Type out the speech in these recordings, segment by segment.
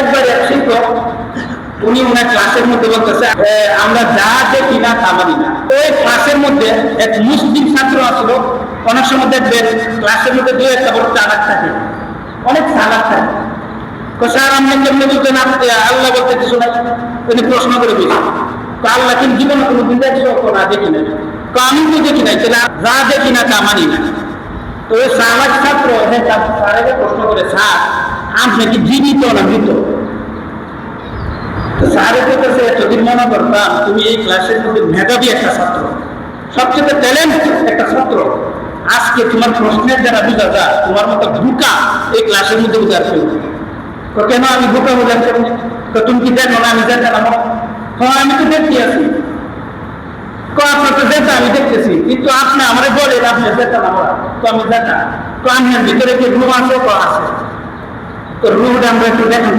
একবার এক শিক্ষক, উনি ওনার ক্লাসের মধ্যে বলতেছে আমরা যা দেখি না তা মানি না। ওই ক্লাসের মধ্যে এক মুসলিম ছাত্র আসলো। অনেক সময় দেখবেন ক্লাসের মধ্যে দু একটা বড় চালাক থাকে। অনেক চালাক থাকে। স্যার আপনি কেমনি বলতেন আল্লাহ বলতে কিছু নাই উনি প্রশ্ন করে দিয়েছেন তো আল্লাহ কিন্তু জীবনে কোনো দিন দেখছ না দেখি না তো আমি তো দেখি নাই, তাহলে যা দেখি না তা মানি না। তো ওই চালাক ছাত্র প্রশ্ন করে, স্যার আপনি কি জীবিত না মৃত? স্যারের কাছে যদি মনে করতাম, তুমি এই ক্লাসের মধ্যে মেধাবী একটা ছাত্র। সবচেয়ে ট্যালেন্ট একটা ছাত্র। আজকে তোমার প্রশ্নের দ্বারা বোঝা যায়, তোমার মতো ঢুকা এই ক্লাসের মধ্যে বোঝার নেই। তো কেন আমি ঢুকা বোঝার নেই? তো তুমি কি দেখো না আমি না? হ্যাঁ আমি তো দেখতে আছি। আপনার তো যেটা আমি দেখতেছি। কিন্তু আপনি আমারে বলেন, আপনি যেটা না তো আমি দেখা তো আপনার ভিতরে কি রুম আছে? তো আছে। তো রুহটা আমরা একটু দেখেন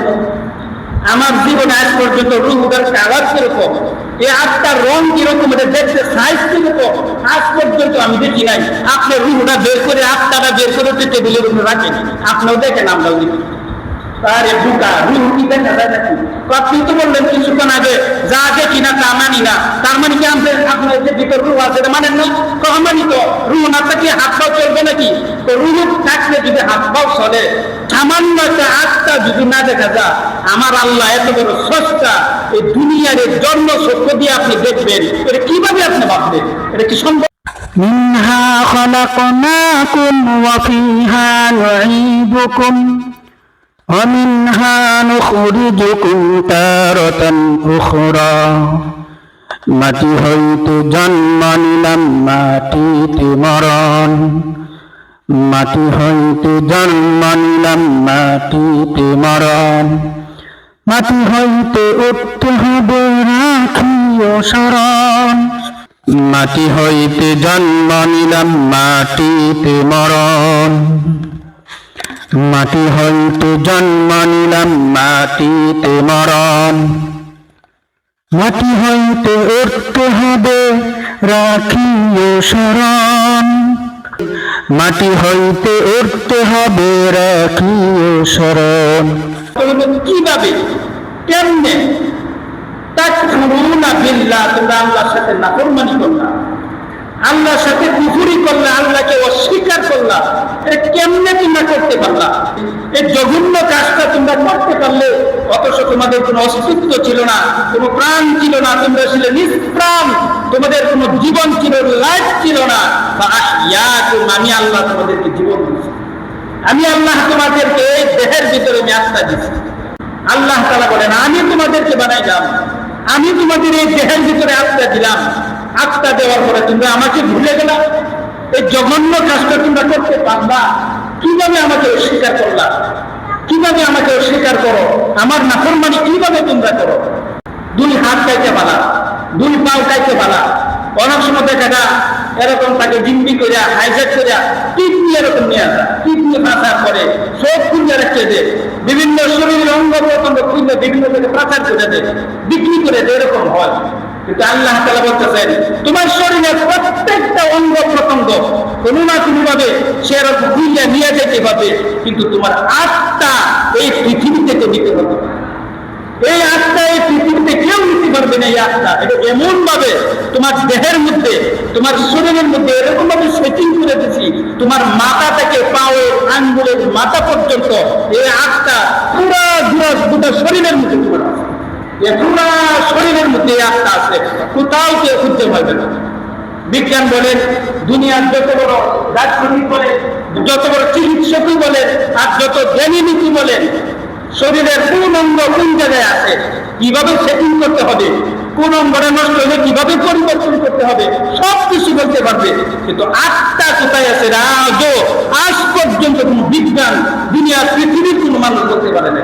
আমার জীবনে আজ পর্যন্ত রুহুটার কালার কীরকম? এই আত্মার রং কীরকম? এটা দেখছে সাইজ কীরকম? আজ পর্যন্ত আমি দেখি নাই। আপনার রুহুটা বের করে আত্মাটা বের করে টেবিলের উপরে রাখেন। আপনিও দেখেন, আমরাও দেখি। আরে বুকা রুহ কি দেখা যায় নাকি তো আপনি তো বললেন কিছুক্ষণ আগে যা দেখি না তা মানি না তার মানে কি আমাদের আপনার যে ভিতর রুহ আছে এটা মানেন না তো মানি তো রুহ না থাকলে হাত পাও চলবে নাকি তো রুহ থাকলে যদি হাত পাও চলে সামান্য একটা আত্মা যদি না দেখা যায় আমার আল্লাহ এত বড় সস্তা এই দুনিয়ার এই জন্ম সত্য দিয়ে আপনি দেখবেন এটা কিভাবে আপনি ভাববেন এটা কি সম্ভব منها خلقناكم وفيها نعيدكم ومنها نخرجكم تارة أخرى মাটি হইতে জন্ম নিলাম মাটিতে মরণ মাটি হইতে জন্ম নিলাম মাটিতে মরণ মাটি হইতে উঠতে হবে রাখিও শরণ মাটি হইতে জন্ম নিলাম মাটিতে মরণ মাটি হইতে জন্ম নিলাম, মাটিতে মরণ। মাটি হইতে উঠতে হবে, রাখিও শরণ মাটি হইতে উঠতে হবে, রাখিও শরণ কীভাবে? কেমনে? তাকফুরুনা বিল্লাহ, তোমরা আল্লাহর সাথে নাফরমানি করলা আল্লাহর সাথে কুফুরি করলা আল্লাহকে কেমনে তোমরা করতে পারলা। এই জঘন্য কাজটা তোমরা করতে পারলে, অথচ তোমাদের কোনো অস্তিত্ব ছিল না, কোনো প্রাণ ছিল না, তোমরা ছিলে নিষ্প্রাণ, তোমাদের কোনো জীবন ছিল, লাইফ ছিল না। আমি আল্লাহ তোমাদেরকে জীবন দিয়েছি। আমি আল্লাহ তোমাদেরকে এই দেহের ভিতরে আমি দিচ্ছি আল্লাহ তালা বলেন, আমি তোমাদেরকে বানাইলাম। আমি তোমাদের এই দেহের ভিতরে আত্মা দিলাম। আত্মা দেওয়ার পরে তোমরা আমাকে ভুলে গেলাম এই জঘন্য কাজটা তোমরা করতে পারবা কীভাবে আমাকে অস্বীকার করলা? কীভাবে আমাকে অস্বীকার করো? আমার নাফরমানি কীভাবে তোমরা করো? দুই হাত চাইতে পালা দুই পাও চাইতে পালা অনেক সময় দেখা যায়, এরকম তাকে জিম্বি করিয়া হাইজেক করিয়া কিডনি এরকম নিয়ে আসা কিডনি পাচার করে, সব খুঁজে রেখে দে। বিভিন্ন শরীরের অঙ্গ প্রত্যঙ্গ খুঁজে, বিভিন্ন জায়গায় পাচার করে দে। বিক্রি করে দে, এরকম হয়। কিন্তু আল্লাহ তালা বলতেছেন, তোমার শরীরের প্রত্যেকটা অঙ্গ প্রত্যঙ্গ কোনো না কোনো ভাবে নিয়ে যেতে কিন্তু তোমার আত্মা এই নিতে না। এই আত্মা এই পৃথিবীতে কেউ নিতে পারবে না এই আত্মা এটা এমন ভাবে তোমার দেহের মধ্যে, তোমার শরীরের মধ্যে এরকম ভাবে সেটিং করে দিচ্ছি তোমার মাথা থেকে পাওয়ের আঙ্গুলের মাথা পর্যন্ত এই আত্মা পুরা গোটা শরীরের মধ্যে তোমার পুরা শরীরের মধ্যে আত্মা আছে, কোথাও কেউ খুঁজতে পারবে না। বিজ্ঞান বলেন দুনিয়ার যত বড় দার্শনিক বলেন যত বড় চিকিৎসকই বলেন আর যত জ্ঞানী নীতি বলেন শরীরের কোন অঙ্গ কোন জায়গায় আছে, কীভাবে সেটিং করতে হবে, কোন অঙ্গটা নষ্ট হলে কীভাবে পরিবর্তন করতে হবে সব কিছু বলতে পারবে। কিন্তু আত্মা কোথায় আছে আজও আজ পর্যন্ত কোন বিজ্ঞান দুনিয়া পৃথিবীর কোন মানুষ বলতে পারে না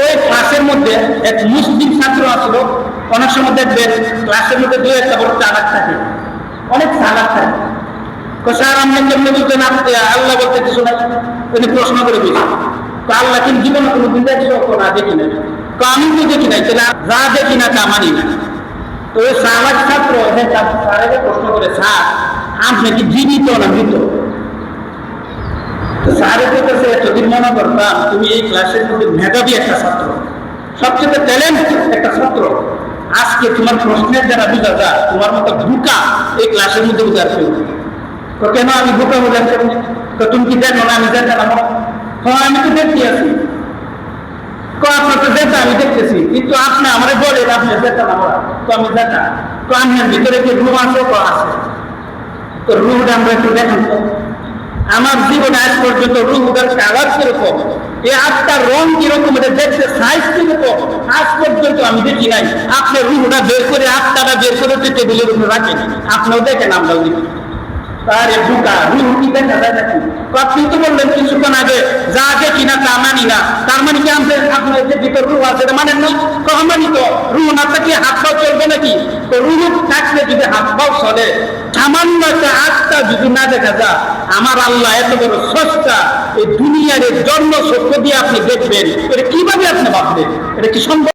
ওই ক্লাসের মধ্যে এক মুসলিম ছাত্র আসলো। অনেক সময় ক্লাসের মধ্যে দু একটা বড় চালাক থাকে। অনেক চালাক থাকে। স্যার কেমনি বলতেন আপনি আল্লাহ বলতে কিছু উনি প্রশ্ন করে দিয়েছেন তো আল্লাহ কিন্তু জীবনে কোনো দিন দেখছ তো না দেখি না তো আমি তো দেখি নাই, তাহলে যা দেখি না তা মানি না। তো ওই সালাক ছাত্র হ্যাঁ প্রশ্ন করে, স্যার কি জীবিত না মৃত? তো স্যারের কাছে এতদিন মনে করতাম তুমি এই ক্লাসের মধ্যে মেধাবী একটা ছাত্র। সবচেয়ে ট্যালেন্ট একটা ছাত্র। আজকে তোমার প্রশ্নের দ্বারা বোঝা যায়, তোমার মতো ধোকা এই ক্লাসের মধ্যে বোঝার কেউ। তো কেন আমি ধোকা বোঝার কেউ? তো তুমি কি দেখো না আমি দেখতে না হ্যাঁ আমি তো দেখতে আছি। আপনার আমি দেখতেছি। কিন্তু আপনি আমার বলেন, আপনি দেখা না তো আমি দেখা তো আপনার ভিতরে কি রুম আছে তো আছে। তো রুমটা আমরা একটু দেখেন আমার জীবনে আজ পর্যন্ত রুহুটার কালার কীরকম? এ আত্মার রং কীরকম? এটা দেখতে সাইজ কীরকম? আজ পর্যন্ত আমি দেখি নাই। আপনি রুহুটা বের করে আত্মাটা বের করে টেবিলের উপরে রাখেন। আপনিও দেখেন, আমরাও দেখি। দেখা যায় নাকি তো বললেন কিছুক্ষণ আগে যা দেখি না তা মানি না। তার মানে কি আমাদের যে ভিতর রুহ আছে মানেন না? তো, রুহ না থাকলে হাত পাও চলবে নাকি? তো রুহ থাকলে যদি হাত পাও চলে সামান্য একটা আত্মা যদি না দেখা যায়, আমার আল্লাহ এত বড় সস্তা এই দুনিয়ার জন্ম সত্য দিয়ে আপনি দেখবেন। এটা কীভাবে আপনি ভাববেন? এটা কি সম্ভব?